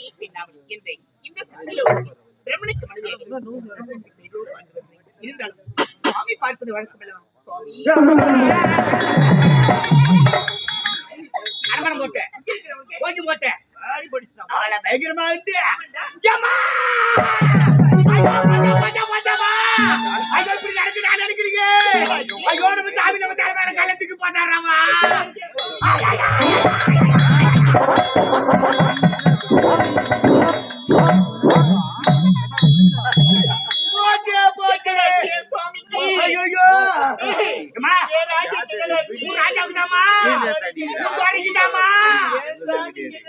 தமிழே பெண்ணாவல் என்ற இந்த சந்திலோடு பிரமணுக்கு இருந்தாலும் சுவாமி பார்ப்பது வழக்கம் அல்லவா? அரமணம் போட்ட கொஞ்சம் போட்ட அவளை பயங்கரமா இருந்து நடக்குதான் நினைக்கிறீங்க? ஐயோ நம்ம சாமி நம்ம தலைமையில கள்ளத்துக்கு போட்டாராமா? ராஜாவுக்குதாமா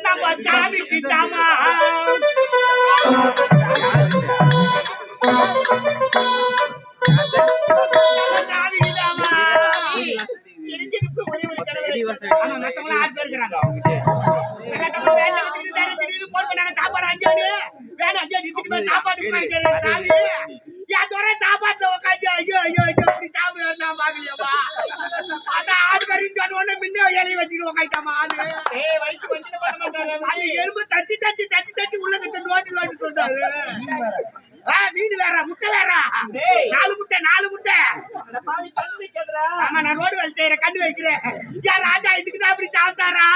நம்ம சாமிக்குதாமா ஆமா நான் ரோடு வேலை செய்யறேன் கண்டு வைக்கிறேன். யார் ராஜா இதுக்குதான் அப்படி சாப்பிட்டாரா?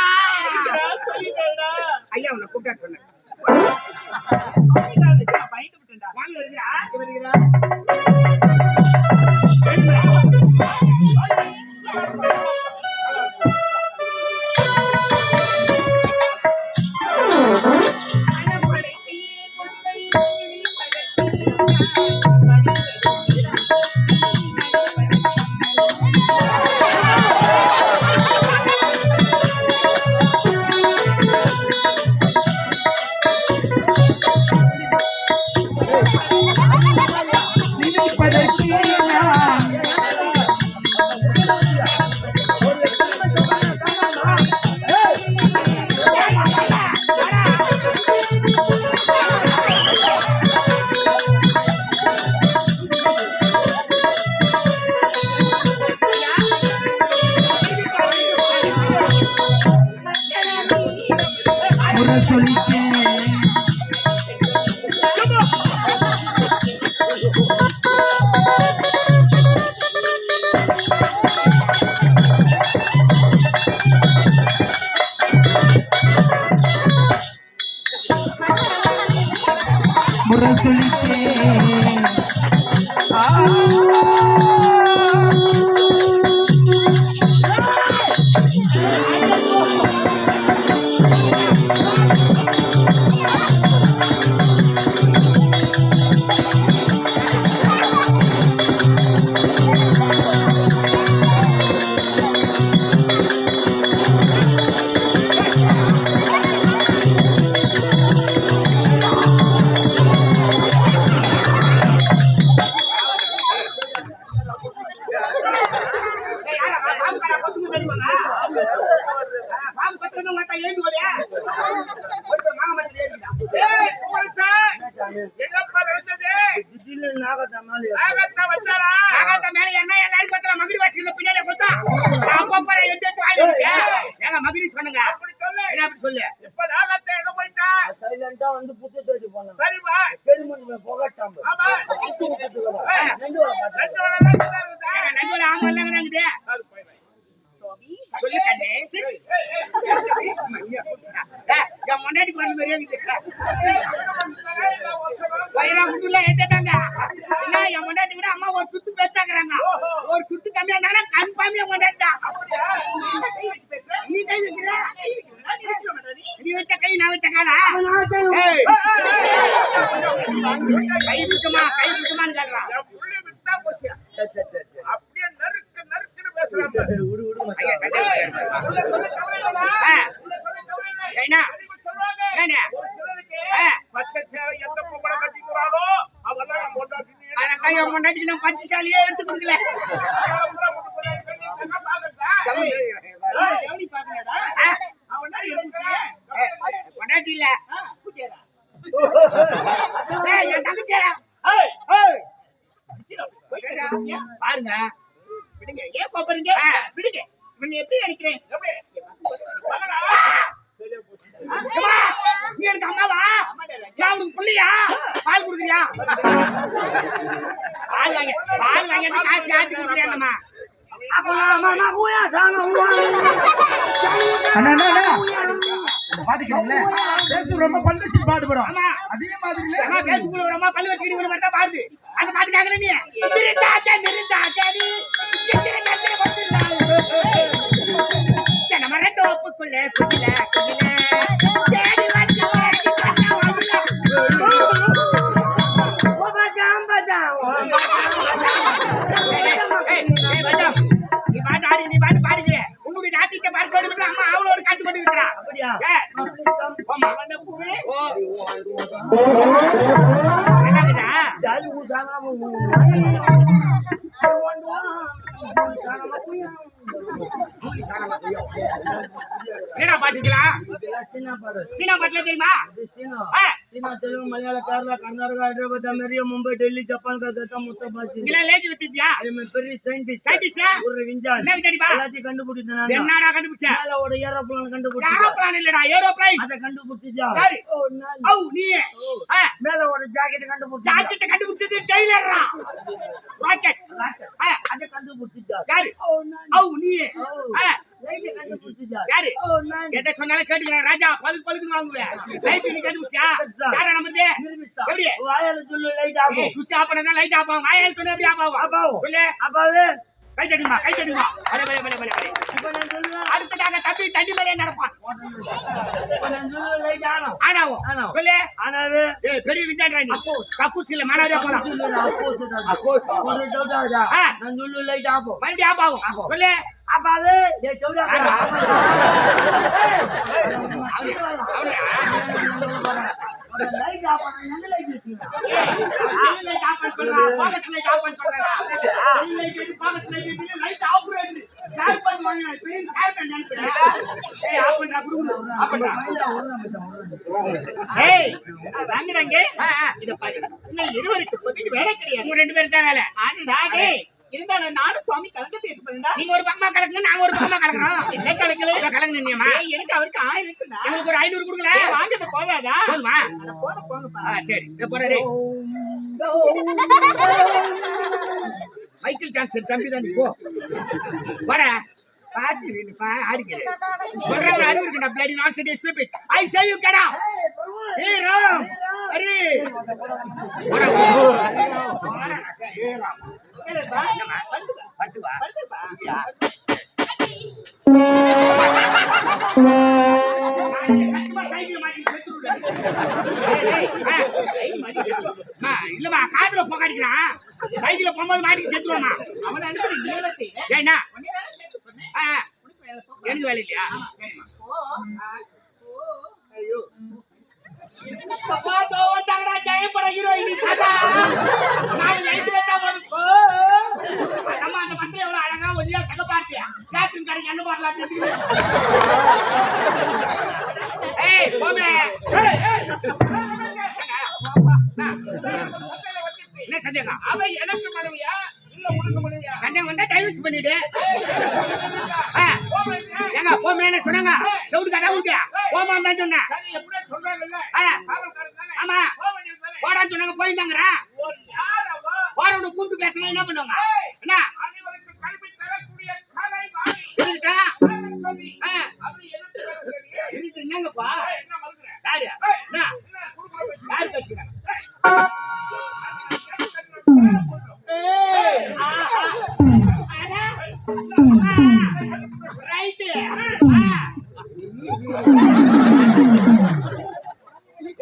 நாகாத்தா மேல என்ன எல்லாரும் பார்த்தா மகிழ் வாசிக்கிற பின்னாலே கொத்தா கை விட்டுமா கை? சரி சரி சரி சரி. அப்படியே நறுக்கு நறுக்குன்னு பேசுறான் பாரு. விடு விடு ஐயா, மச்சான். சண்டை போடுறாரு. உள்ள சொல்லி கவலை இல்லடா. ஆ. உள்ள சொல்லி கவலை இல்லை. ஏன்னா? தெரியுமா சொல்லுவாங்க? ஏண்ணே? ஒரு சிலருக்கு ஆ. பச்சை சேலை எந்த பொம்பளை கட்டிக்கிறாளோ அவெல்லாம் நம்ம பொண்டாட்டின்னு ஆனா என் முன்னாடி நான் பச்சைசாலியே எடுத்து கொடுக்கல அப்புறம் விட்டு போறாரு. கண்ணு பாக்குறதா? எப்படி பாக்குறடா அவன் தான் இருக்கு. பொண்டாட்டி இல்ல ஏய், என் தங்கச்சியா ஏய், ஏய், அடிச்சிடா. பாருங்க விடுங்க. ஏன் கோபறீங்க? விடுங்க. இவனை எப்படி நினைக்கிறேன்? எப்படி? வாங்கடா. சரியா போச்சு. ஏம்மா, நீ எனக்கு அம்மாவா ஏன் உனக்கு புள்ளையா பால் குடுக்குறியா? பால் வாங்க பால் வாங்கி காசு ஆத்தி ரொம்ப பல்லு பாடுபடும் அதே மாதிரி பல்லு வச்சுக்கிட்டு பாடுது. அந்த பாட்டு கேட்கல நீ? நிறுத்தாச்சா நிறுத்தாச்சாடி மர தோப்புக்குள்ள குடில குடில நாட்டியத்தை பார்க்க வேண்டும் அம்மா அவளோட காட்டு கொண்டு இருக்கிறா அப்படியா ஏய், போம்மா. ஓ. என்னதுடா? ஜாலி ஊசானா என்னடா பாட்டுக்கலாம் சீனா பாட்டுல தெரியுமா சீனா தெலுங்கு மலையாள கேரளா கர்நாடகா ஹைதராபாத் அமெரிக்கா மும்பை டெல்லி ஜப்பான் கல்கத்தா முத்தபாச்சி இங்கெல்லாம் லேஜ் வித்துட்டியா அதே மாதிரி பெரிய சயின்டிஸ்ட் சயின்டிஸ்டா ஒரு விஞ்ஞானி என்ன வித்தாடிப்பா எல்லாத்தையும் கண்டுபிடிச்சேன் நான். என்னடா கண்டுபிடிச்ச மேலோட ஏரோப்ளான் கண்டுபிடிச்சேன் ஏரோப்ளான் இல்லடா ஏரோப்ளைன் அதை கண்டுபிடிச்சா யாரு? ஓ நான் நீ மேலோட ஜாக்கெட் கண்டுபிடிச்சா ஜாக்கெட்டை கண்டுபிடிச்சது டெய்லர்ரா ராக்கெட் ஆ, அதை கண்டுபிடிச்சா யாரு ஓ நான் நீ கண்டுபிடிச்சா எதை சொன்னாலும் கேட்டுக்கிறேன். ராஜா பழுக்கு பழுக்குன்னு வாங்குவேன். லைட் நீ கண்டுபிடிச்சியா? யாரா நம்புறது? எப்படி? வாயால சொல்லு லைட் ஆகும். சுவிட்ச் ஆஃப் பண்ணா லைட் ஆஃப் ஆகும். வாயால் சொன்னா எப்படி ஆஃப் ஆகும்? ஆஃப் ஆகும். சொல்லு. அப்பாவே கை தட்டுமா கை தட்டுமா பலே பலே பலே பலே பலே அடுத்ததாக தம்பி தண்டி மேலே நடப்பான். ஆனாவும். சொல்லு. ஆனாவே ஏய் பெரிய விஞ்ஞானி கக்கூஸ் இல்ல மானாவரியா போலாம். ஒரு ஆகுதா? நான் லைட் ஆகும். மறுபடியும் ஆஃப் ஆகும். சொல்லு. அப்பாவே. அவனே. இருவருக்கு வேலை கிடையாது. ரெண்டு பேரும் தான் வேலை. ஆனா, டேய், இருந்தாலும் நானும் சுவாமி பேச போறேன்டா. நீங்க ஒரு பக்கமா கலக்குங்க நாங்க ஒரு பக்கமா கலக்குறோம். என்ன கலக்கல? இதை கலங்க நின்னியம்மா ஏய், எனக்கு அவருக்கு ஆயிரம் ஒரு ஐநூறு கொடுக்கல வாங்குறது போதாதா? போதுமா? போத போங்கப்பா. சரி இந்த போற டேய் மைக்கேல் ஜான்சன் தம்பி தான் போ. வாடா பாட்டு நீ பா ஆடிக்கிறேன் சொல்றாங்க அறிவு இருக்குடா பிளடி நான் செடி stupid I say you get out ஏய் ராம் அரே ஏய் ராம் இல்லம்மா காதுல புகாடிக்கிறான் சைக்கிள்ல போகும்போது மாட்டி செத்துருவாமா அவனை அனுப்பி நீ வேலை. ஏன்னா போட்டாங்கடா ஜெயப்பட ஹீரோயின் சதா நான் லைட் கட்டா போது நம்ம அந்த படத்துல எவ்வளவு அழகா ஒல்லியா சக பார்த்தியா கேட்சின் கடைக்கு என்ன பாடலாம் தெரியுது ஏய் போமே. என்ன சந்தேகம்? அவன் எனக்கு மனைவியா? சந்தேகம் வந்தா டைவர்ஸ் பண்ணிடு. ஏங்க போமே என்ன சொன்னாங்க. செவுடு கடை ஊருக்கு. போமா தான் சொன்னேன். ஆமா. போடான்னு சொன்னாங்க போயிருந்தாங்கறா ஒரு யார் அவ? போறவனை கூப்பிட்டு பேசினா என்ன பண்ணுவாங்க? என்ன? என்னங்கப்பா? யாரு? என்ன? யாரு பேசுறாங்க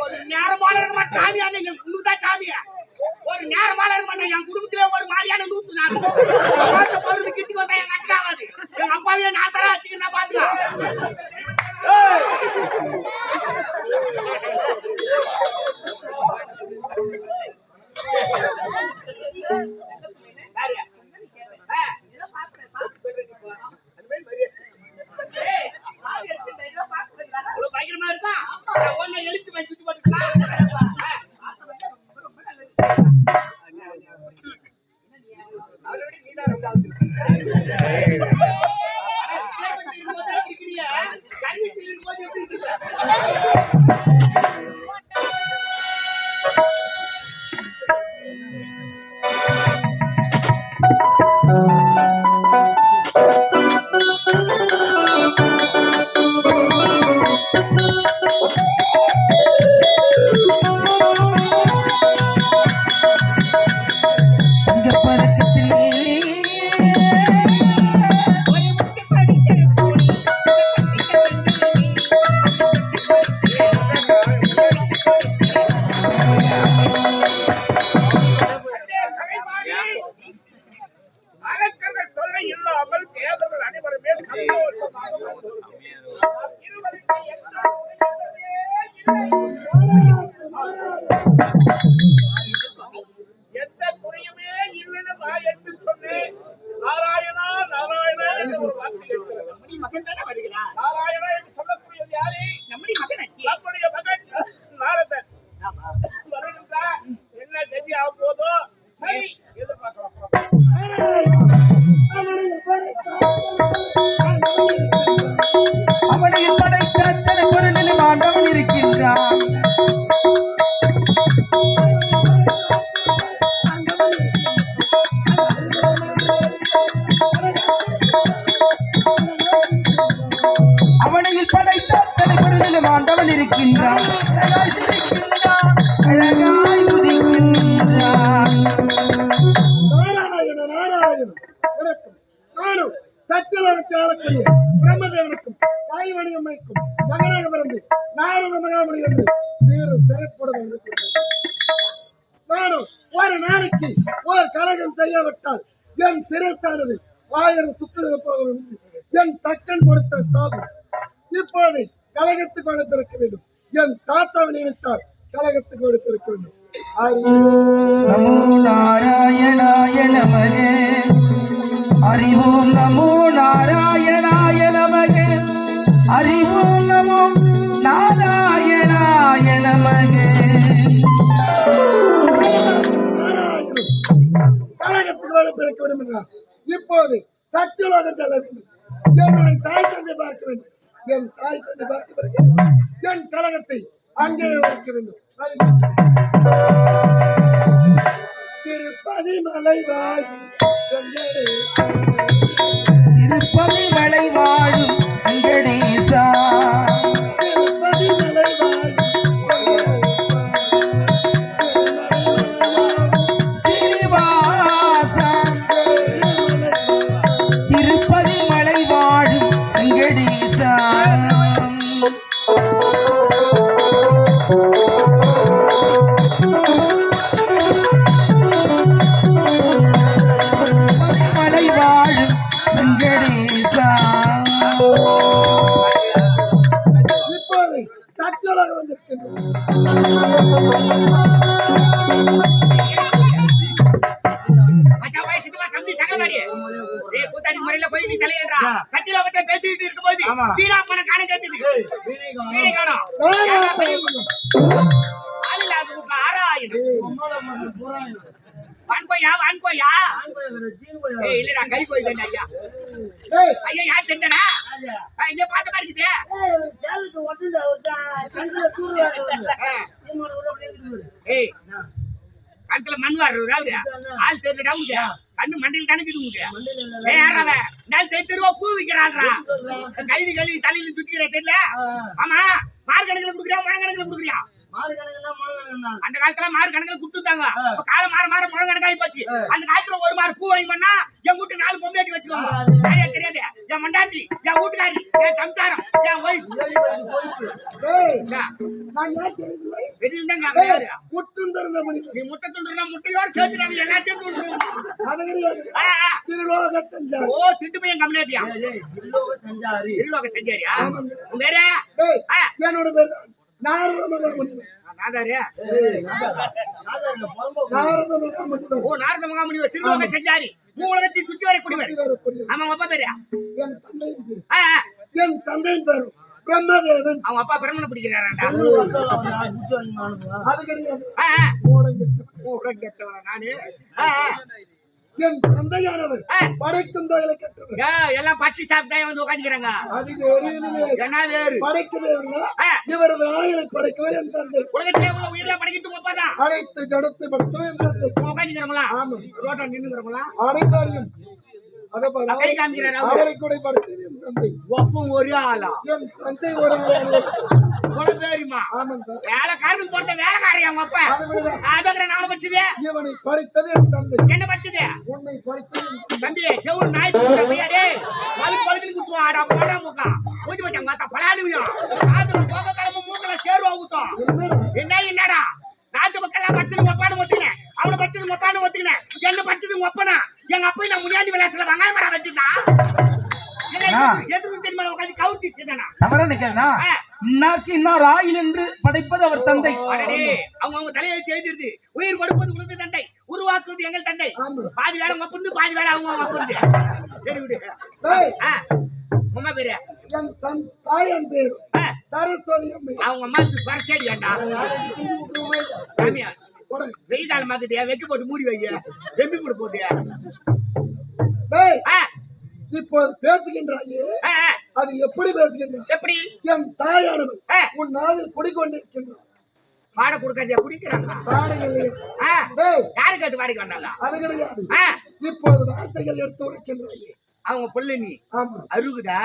ஒரு நேரமான இருக்க மாட்டேன் சாமியான உனக்குதான் சாமியா ஒரு நேரமான இருக்க மாட்டேன் என் குடும்பத்திலே ஒரு மாதிரியான லூசு நான் பருவ கிட்டி வந்தா என் அக்கா ஆகாது எங்க அப்பாவையே நான் தர வச்சுக்கிறேன் பாத்துக்கோ நாராயண நாராயணம் வணக்கம் நானும் சத்தியலோகத்தில் ஆளக்கூடிய பிரம்மதேவனுக்கும் தாய்மணி அம்மைக்கும் மகனாக பிறந்து நாரத மகாமணி என்று சீர சிறப்புடன் நானும் ஒரு நாளைக்கு ஒரு கலகம் செய்யப்பட்டால் என் சிறத்தானது ஆயிரம் சுக்கரக போக வேண்டும் என் தக்கன் கொடுத்த ஸ்தாபம் இப்போது கழகத்துக்கு கொடுத்திருக்க வேண்டும். என் தாத்தாவை நினைத்தால் கழகத்துக்கு கொடுத்திருக்க வேண்டும். நமோ நாராயணாய நமகே அறிவோம் நமோ நாராயணாய நமகே அறிவோம் நமோ நாராயணாய நமகே கழகத்துக்கு பிறக்க வேண்டும் என்றார் இப்போது சத்தியலோகம் செல்ல வேண்டும். என்னுடைய தாய் தந்தை பார்க்க வேண்டும். என் தாய் தந்தை பார்த்த பிறகு என் கழகத்தை அங்கே வைக்க வேண்டும். திருப்பதி மலை வாழும் திருப்பதி மலை வாழும் கணத்துல மண் வர்றவர் அவரு. ஆள் தெரியலடா உங்க கண்ணு மண்டையில் கணக்குது உங்க தெருவா பூ சொல்றேன். கைது கழுவி தலையில சுத்திக்கிற தெரியல. ஆமா. மாறு கணக்குல குடுக்குறியா? மழை கணக்குல குடுக்குறியா? அந்த காலத்துல மாறு கணக்குல கொடுத்துட்டாங்க. காலம் மாற மாற முழு கணக்காகி போச்சு. அந்த காலத்துல ஒரு மாறு பூ வாங்கி பண்ணா என் வீட்டு நாலு பொம்மையாட்டி வச்சுக்கோங்க. யாரையா தெரியாது? என் மண்டாட்டி என் வீட்டுக்காரி என் சம்சாரம் என் ஒய்ஃப் வெளியில தாங்க முற்றும் நீ முட்டை துண்டுனா முட்டையோட சேர்த்து நாங்க எல்லாத்தையும். திருலோக ஓ திட்டு பையன் கம்யூனிட்டியா இல்லோக செஞ்சாரு. செஞ்சாரியா? பேரு. என்னோட பேர் தான். நாரத மகாமுனிவர். நாரத மகாமுனிவர் திருவாக செஞ்சாரி. மூ உலகத்தை சுற்றி வரக்கூடியவர். வரக்கூடிய ஆமா அப்பா பேரு? என் தந்தையின் பேர். என் தந்தையின் பேர் பிரம்மதேவன். அவங்க அப்பா பிரம்மனை அவன் அனுப்புவான். அது கிடையாது. நானு. என் தந்தையானவர் ஆ. படைக்கும் தொழிலை கற்றவர். ஏ, எல்லாம் பச்சை சாப்பிட்டா வந்து உட்காந்துக்கிறாங்க அது வேறு இது வேறு என்ன வேறு படைக்கிறவர்களா. இவர் வாயிலை படைக்கவர் என் தந்தை. உலகத்திலே உள்ள உயிரில படைக்கிறது உப்பா தான் அனைத்து ஜடத்தை படைத்தவர் என் தந்தை. உட்காந்துக்கிறவங்களா ஆமா. ரோட்டா அனைவரையும் கை காமிக்கிறாரு அவரு. கூட படைத்தது என் தந்தை. ஒப்பும் ஒரு ஆளா? என் தந்தை ஒரு ஆள். பேருமா தான் வேலைக்காரனுக்கு பொறுத்த வேலைக்காரன் அவங்க அப்பா? அதுக்கிற நாம படிச்சது. இவனை படைத்தது என் தந்தை. என்ன படிச்சது? உன்னை தந்தை. தம்பி செவுரு நாய் பிடிக்காதே பழுக்கு பழுக்கு குத்துவோம் ஆடா போடா முக்கா. ஊத்தி வச்சாங்க மாத்தா பலாடுவியும் காதுல போக கிளம்ப மூக்கல சேருவா ஊத்தம் என்னடா? என்ன என்னடா? நாட்டு மக்கள் படிச்சது ஒப்பானு ஒத்துக்கினேன் அவனை படிச்சது ஒப்பானு ஒத்துக்கினேன் என்ன படிச்சது ஒப்பனா எங்க அப்பா நான் முன்னாடி விளாசுல வெங்காய மரம் வச்சிருந்தான் எதுக்கு தெரியுமா? உட்காந்து கவுத்தி செய்தானா தவறா நிக்கிறேனா ஆ. இன்னாக்கு இன்னார் ஆயில் என்று படைப்பது அவர் தந்தை. அவங்க அவங்க தலையை உயிர் கொடுப்பது உனது தந்தை. உருவாக்குவது எங்கள் தந்தை. பாதி வேலை உங்க புரிந்து பாதி வேலை அவங்க அவங்க புரிந்து சரி விடு. உங்க பேரு? என் தன் தாயன் பேரு. சரஸ்வதி அம்மை அவங்க ஏண்டா சாமியா உடனே, வெயிதாள் மாக்குது வெச்சு போட்டு மூடி வைங்க எம்பி போட்டு ஆ, இப்போது பேசுகின்றாயே அது எப்படி பேசுகின்றாய் எப்படி? என் தாயானவள். உன் நாவில் குடிக்கொண்டிருக்கின்றார் பாட கொடுக்காதே குடிக்கிறாங்க. யாரு கேட்டு பாடிக்கு வந்தாங்க? அது கிடையாது. ஆ, இப்போது வார்த்தைகள் எடுத்து உரைக்கின்றாயே. அவங்க புள்ள நீ. ஆமா. அருகுதா?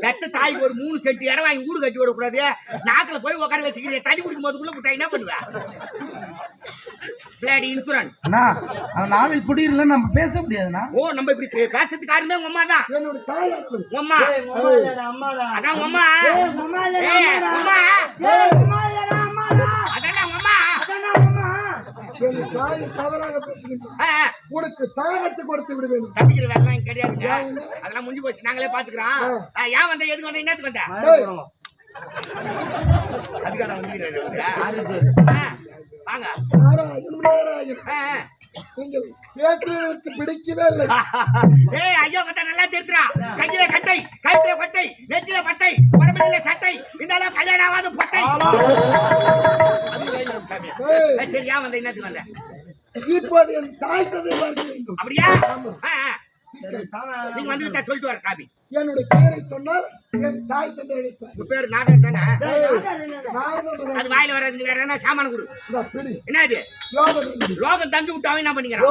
பெத்த தாய்க்கு ஒரு மூணு செட்டு இடம் வாங்கி ஊடு கட்டி விடக்கூடாது. நாக்குல போய் உட்கார வச்சுக்கிறீங்க. தண்ணி குடிக்கும் போதுக்குள்ள விட்டா என்ன பண்ணுவேன் பிளேடி இன்சூரன்ஸ் அண்ணா நாவில் நம்ம பேச முடியாதுண்ணா. ஓ நம்ம இப்படி பேசுறதுக்கு காரணமே உங்க அம்மா தான். என்னோட உங்க அம்மா. அதான் உங்க அம்மா. அம்மா. தவறாக. உனக்கு தாகத்தை கொடுத்து விடுவேன். சமைக்கிற வேலைலாம் கிடையாதுங்க. அதெல்லாம் முடிஞ்சு போச்சு. நாங்களே பாத்துக்கிறோம். ஏன் வந்த? எதுக்கு வந்த? என்னத்துக்கு வந்த? அதுக்காக ஆ, வாங்க. நாராயணன் நாராயணன் ஆ, ஆ. நீங்கள் பேசுவதற்கு பிடிக்கவே இல்லை. ஏய் ஐயோ கட்ட நல்லா தெரித்துறா கையில கட்டை கழுத்துல கொட்டை நெத்தில பட்டை உடம்புல சட்டை. இந்த கல்யாணம் ஆகாத பொட்டை. அது வேணும் சாமி. ஏய். ஏய், சரி ஏன் வந்த என்னத்துக்கு வந்த? இப்போது என் தாய் தந்தை பார்க்க வேண்டும். அப்படியா. நீங்க வந்து சொல்லிட்டு வர சாமி. என்னுடைய பெயரை சொன்னால் என் தாய் தந்தை அழைப்பார். உங்க பேர் நாகர் தானே? டேய், நாதா இல்லடா. நாரத அது வாயில வேற என்ன சாமான கொடு. என்ன இது லோகம் தந்து விட்டு அவன் என்ன பண்ணிக்கிறான்?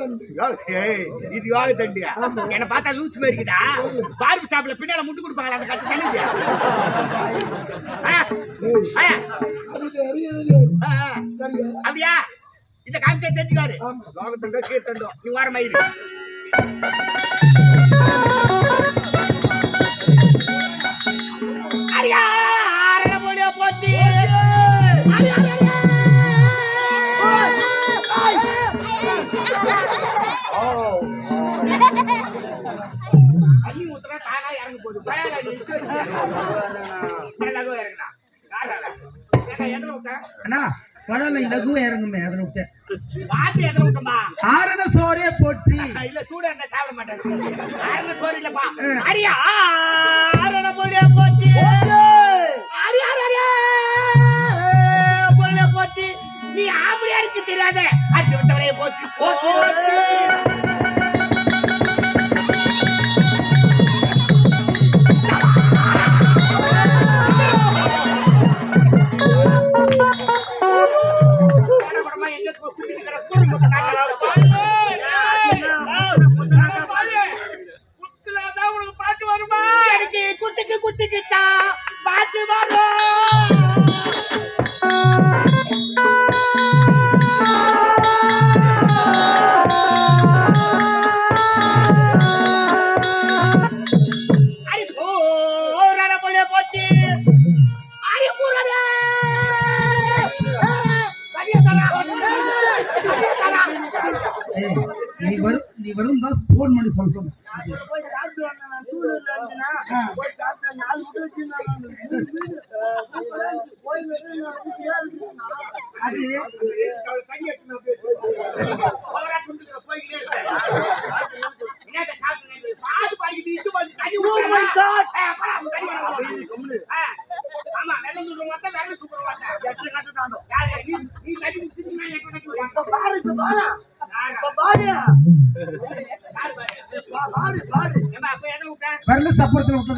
தண்டு. இது யோக தண்டியா என்ன பார்த்தா லூஸ் மாதிரி இருக்குதா? பார்பு ஷாப்ல பின்னால முட்டு கொடுப்பாங்களா அந்த கட்டு வேறு இது காமிச்சா தெரிஞ்சுக்காரு. லோகத்தண்டோ கீர்த்தண்டோ நீ வார மயிறு. தண்ணி ஊத்துனா தானா இறங்க போகுது. இறங்குனா எதில் விட்டேன் அண்ணா குழம்பு இலகுவும் இறங்குமே அதில் விட்டு. பார்த்து எதிர விட்டோமா? ஆரண சோறே போற்றி. இல்ல சூடு அந்த சாப்பிட மாட்டேன். ஆரண சோறு இல்லப்பா. அடியா ஆரண பொருளே போச்சு. அடி அடி அடி. பொருளே போச்சு. நீ ஆம்பளை அடிக்க தெரியாத. அச்சு விட்டவனே போச்சு. போச்சு. kalau turun ke tanah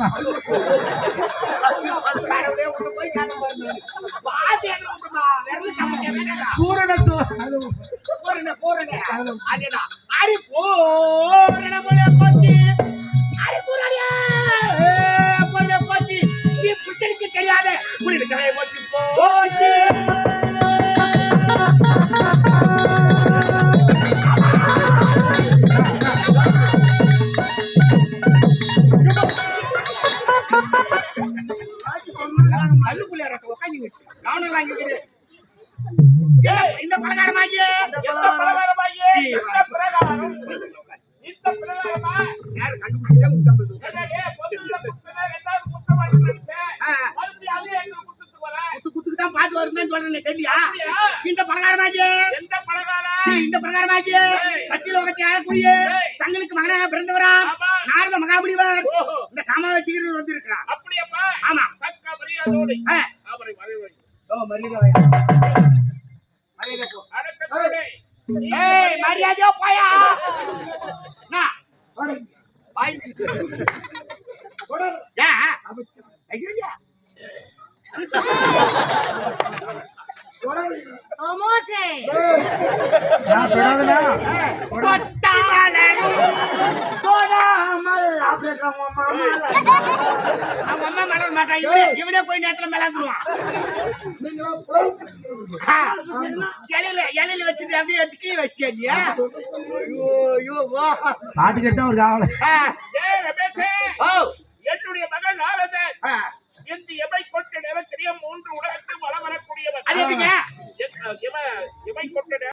না மரியாதையா போயா? ஐயா அம்மா மலர மாட்டான் இவனே இவனே போய் நேரத்துல மிளந்துருவான் இலையில இலையில வச்சது அப்படியே எடுத்து கீழே வச்சிட்டியா பாட்டு கேட்டா என்னுடைய மகன் ஆரதன் இந்த எமை கொட்ட நிலத்திலேயே மூன்று உலகத்தில் வளம் வரக்கூடியவன். இமை கொட்ட